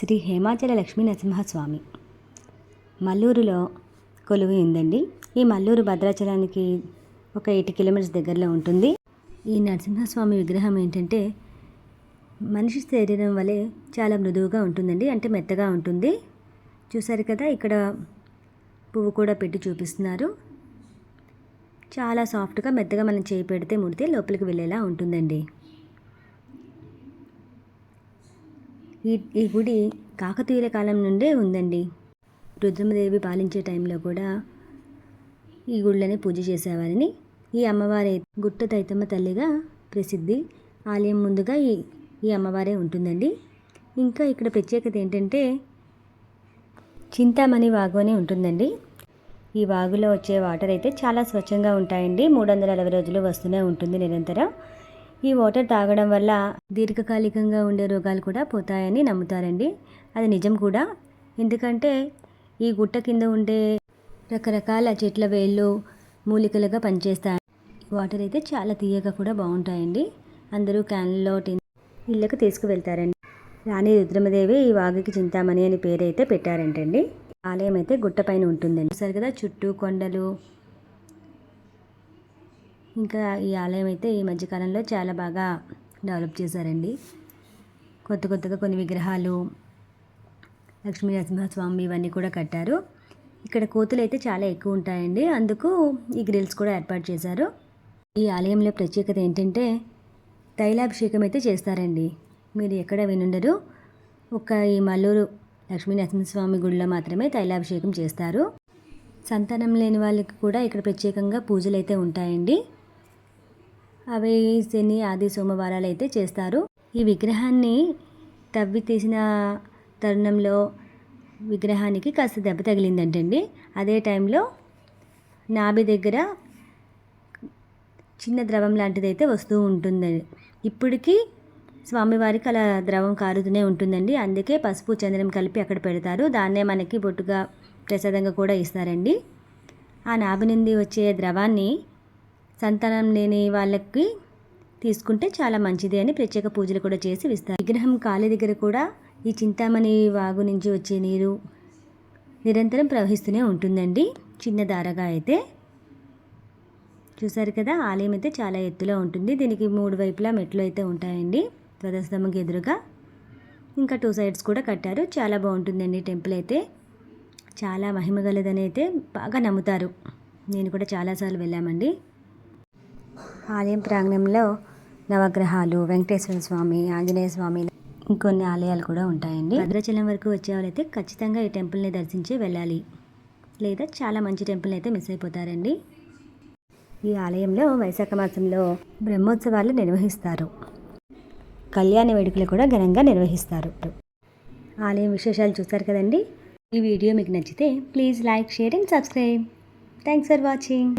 శ్రీ హేమాచల లక్ష్మీ నరసింహస్వామి. మల్లూరులో కొలువు ఉందండి. ఈ మల్లూరు భద్రాచలానికి ఒక ఎయిటీ కిలోమీటర్స్ దగ్గరలో ఉంటుంది. ఈ నరసింహస్వామి విగ్రహం ఏంటంటే మనిషి శరీరం వలె చాలా మృదువుగా ఉంటుందండి. అంటే మెత్తగా ఉంటుంది. చూసారు కదా ఇక్కడ పువ్వు కూడా పెట్టి చూపిస్తున్నారు. చాలా సాఫ్ట్గా మెత్తగా మనం చేయి పెడితే ముడితే లోపలికి వెళ్ళేలా ఉంటుందండి. ఈ ఈ గుడి కాకతీయుల కాలం నుండే ఉందండి. రుద్రమదేవి పాలించే టైంలో కూడా ఈ గుళ్ళని పూజ చేసేవారని. ఈ అమ్మవారి గుట్ట తైతమ్మ తల్లిగా ప్రసిద్ధి. ఆలయం ముందుగా ఈ ఈ అమ్మవారే ఉంటుందండి. ఇంకా ఇక్కడ ప్రత్యేకత ఏంటంటే చింతామణి వాగు అని ఉంటుందండి. ఈ వాగులో వచ్చే వాటర్ అయితే చాలా స్వచ్ఛంగా ఉంటాయండి. మూడు వందల అరవై రోజులు వస్తూనే ఉంటుంది నిరంతరం. ఈ వాటర్ తాగడం వల్ల దీర్ఘకాలికంగా ఉండే రోగాలు కూడా పోతాయని నమ్ముతారండి. అది నిజం కూడా. ఎందుకంటే ఈ గుట్ట కింద ఉండే రకరకాల చెట్ల వేళ్ళు మూలికలుగా పనిచేస్తాయి. వాటర్ అయితే చాలా తీయగా కూడా బాగుంటాయండి. అందరూ క్యాన్లో ఇళ్ళకు తీసుకువెళ్తారండి. రాణి రుద్రమదేవి ఈ వాగుకి చింతామణి అని పేరైతే పెట్టారంటండి. ఆలయం అయితే గుట్టపైన ఉంటుందండి. సరిగదా చుట్టూ కొండలు ఇంకా ఈ ఆలయం అయితే ఈ మధ్యకాలంలో చాలా బాగా డెవలప్ చేశారండి. కొత్త కొత్తగా కొన్ని విగ్రహాలు లక్ష్మీ నరసింహస్వామి ఇవన్నీ కూడా కట్టారు. ఇక్కడ కోతులు అయితే చాలా ఎక్కువ ఉంటాయండి. అందుకు ఈ గ్రిల్స్ కూడా ఏర్పాటు చేశారు. ఈ ఆలయంలో ప్రత్యేకత ఏంటంటే తైలాభిషేకం అయితే చేస్తారండి. మీరు ఎక్కడ వినుండరు. ఒక ఈ మల్లూరు లక్ష్మీ నరసింహస్వామి గుడిలో మాత్రమే తైలాభిషేకం చేస్తారు. సంతానం లేని వాళ్ళకి కూడా ఇక్కడ ప్రత్యేకంగా పూజలు అయితే ఉంటాయండి. అవి శని ఆది సోమవారాలు అయితే చేస్తారు. ఈ విగ్రహాన్ని తవ్వి తీసిన తరుణంలో విగ్రహానికి కాస్త దెబ్బ తగిలిందంటండి. అదే టైంలో నాభి దగ్గర చిన్న ద్రవం లాంటిది అయితే వస్తూ ఉంటుంది ఇప్పటికీ స్వామివారికి అలా ద్రవం కారుతూనే ఉంటుందండి. అందుకే పసుపు చందనం కలిపి అక్కడ పెడతారు. దాన్నే మనకి బొట్టుగా ప్రసాదంగా కూడా ఇస్తారండి. ఆ నాభి నుండి వచ్చే ద్రవాన్ని సంతానం లేని వాళ్ళకి తీసుకుంటే చాలా మంచిది అని ప్రత్యేక పూజలు కూడా చేసి ఇస్తారు. విగ్రహం కాలి దగ్గర కూడా ఈ చింతామణి వాగు నుంచి వచ్చే నీరు నిరంతరం ప్రవహిస్తూనే ఉంటుందండి. చిన్న దారగా అయితే. చూసారు కదా ఆలయం అయితే చాలా ఎత్తులో ఉంటుంది. దీనికి మూడు వైపులా మెట్లు అయితే ఉంటాయండి. ధ్వజస్తంభంకి ఎదురుగా. ఇంకా టూ సైడ్స్ కూడా కట్టారు. చాలా బాగుంటుందండి టెంపుల్ అయితే. చాలా మహిమ గలదని అయితే బాగా నమ్ముతారు. నేను కూడా చాలాసార్లు వెళ్ళామండి. ఆలయం ప్రాంగణంలో నవగ్రహాలు వెంకటేశ్వర స్వామి ఆంజనేయ స్వామి ఇంకొన్ని ఆలయాలు కూడా ఉంటాయండి. భద్రాచలం వరకు వచ్చే వాళ్ళైతే ఖచ్చితంగా ఈ టెంపుల్ని దర్శించి వెళ్ళాలి. లేదా చాలా మంచి టెంపుల్ని అయితే మిస్ అయిపోతారండి. ఈ ఆలయంలో వైశాఖ మాసంలో బ్రహ్మోత్సవాలు నిర్వహిస్తారు. కళ్యాణ వేడుకలు కూడా ఘనంగా నిర్వహిస్తారు. ఆలయం విశేషాలు చూస్తారు కదండి. ఈ వీడియో మీకు నచ్చితే please like share and subscribe. Thanks for watching.